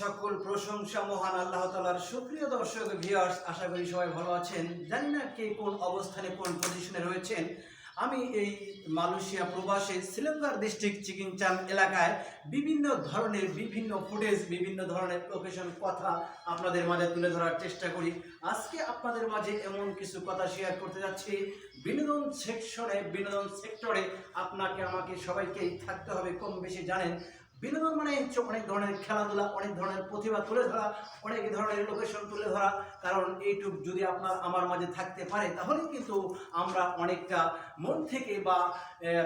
সকল প্রশংসা মহান দর্শক আশা করি সবাই ভালো আছেন। জানি না কে কোন অবস্থানে কোন পজিশনে রয়েছেন। আমি এই মালয়েশিয়া প্রবাসে শ্রীলঙ্কার ডিস্ট্রিক্ট চিকিংচান এলাকায় বিভিন্ন ধরনের বিভিন্ন ফুটেজ বিভিন্ন ধরনের প্রফেশন কথা আপনাদের মাঝে তুলে ধরার চেষ্টা করি। আজকে আপনাদের মাঝে এমন কিছু কথা শেয়ার করতে যাচ্ছি। বিনোদন সেকশনে বিনোদন সেক্টরে আপনাকে, আমাকে সবাইকেই থাকতে হবে কম বেশি জানেন। বিনোদন মানে হচ্ছে অনেক ধরনের খেলাধুলা, অনেক ধরনের প্রতিভা তুলে ধরা, অনেক ধরনের লোকেশন তুলে ধরা। কারণ এইটুক যদি আপনার আমার মাঝে থাকতে পারে, তাহলে কিন্তু আমরা অনেকটা মন থেকে বা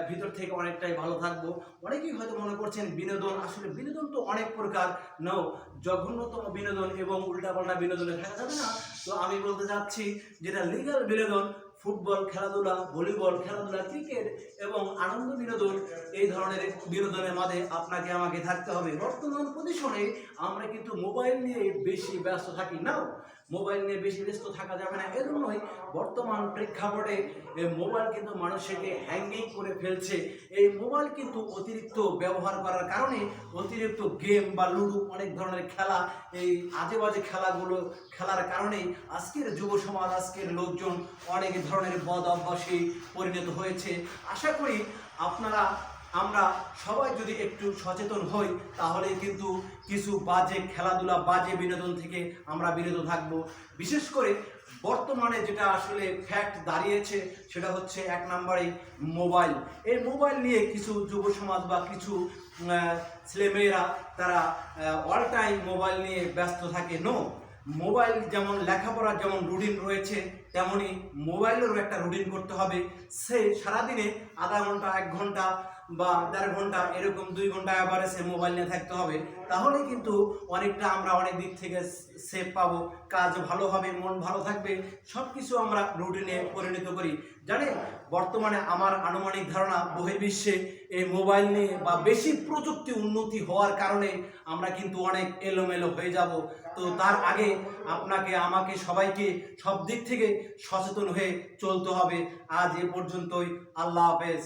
ভিতর থেকে অনেকটাই ভালো থাকব। অনেকেই হয়তো মনে করছেন বিনোদন, আসলে বিনোদন তো অনেক প্রকার। নাও জঘন্যতম বিনোদন এবং উল্টাপাল্টা বিনোদনে থাকা যাবে না। তো আমি বলতে চাচ্ছি, যেটা লিগাল বিনোদন ফুটবল, খেলাধুলা, ভলিবল, খেলাধুলা, ক্রিকেট এবং আনন্দ বিনোদন, এই ধরনের বিনোদনের মাঝে আপনাকে আমাকে থাকতে হবে। বর্তমান পজিশনে আমরা কিন্তু মোবাইল নিয়ে বেশি ব্যস্ত থাকি। না মোবাইল নিয়ে বেশি ব্যস্ত থাকা যাবে না। এজন্যই বর্তমান প্রেক্ষাপটে মোবাইল কিন্তু মানুষকে হ্যাঙ্গিং করে ফেলছে। এই মোবাইল কিন্তু অতিরিক্ত ব্যবহার করার কারণে অতিরিক্ত গেম বা লুডো অনেক ধরনের খেলা, এই আজে বাজে খেলাগুলো, খেলার কারণেই আজকের যুব সমাজ, আজকের লোকজন অনেক ধরনের বদ অভ্যাসে পরিণত হয়েছে। আশা করি আপনারা আমরা সবাই যদি একটু সচেতন হই, তাহলে কিন্তু কিছু বাজে খেলাধুলা, বাজে বিনোদন থেকে আমরা বিরত থাকব। বিশেষ করে বর্তমানে যেটা আসলে ফ্যাক্ট দাঁড়িয়েছে, সেটা হচ্ছে এক নম্বরে মোবাইল। এই মোবাইল নিয়ে কিছু যুব সমাজ বা কিছু ছেলেমেয়েরা তারা অল টাইম মোবাইল নিয়ে ব্যস্ত থাকে। নো মোবাইল যেমন লেখাপড়ার যেমন রুটিন রয়েছে তেমনই মোবাইলেরও একটা রুটিন করতে হবে। সে সারাদিনে আধা ঘণ্টা, এক ঘণ্টা বা দেড় ঘণ্টা এরকম দুই ঘণ্টা সে মোবাইল নিয়ে থাকতে হবে। তাহলে কিন্তু অনেকটা আমরা অনেক দিক থেকে সেফ পাবো। কাজ ভালো হবে, মন ভালো থাকবে সব কিছু আমরা রুটিনে পরিণত করি। জানেন, বর্তমানে আমার আনুমানিক ধারণা বহির্বিশ্বে এই মোবাইল নিয়ে বা বেশি প্রযুক্তি উন্নতি হওয়ার কারণে আমরা কিন্তু অনেক এলোমেলো হয়ে যাব। তো তার আগে আপনাকে, আমাকে সবাইকে সব দিক থেকে সচেতন হয়ে চলতে হবে। আজ এ পর্যন্তই। আল্লাহ হাফেজ।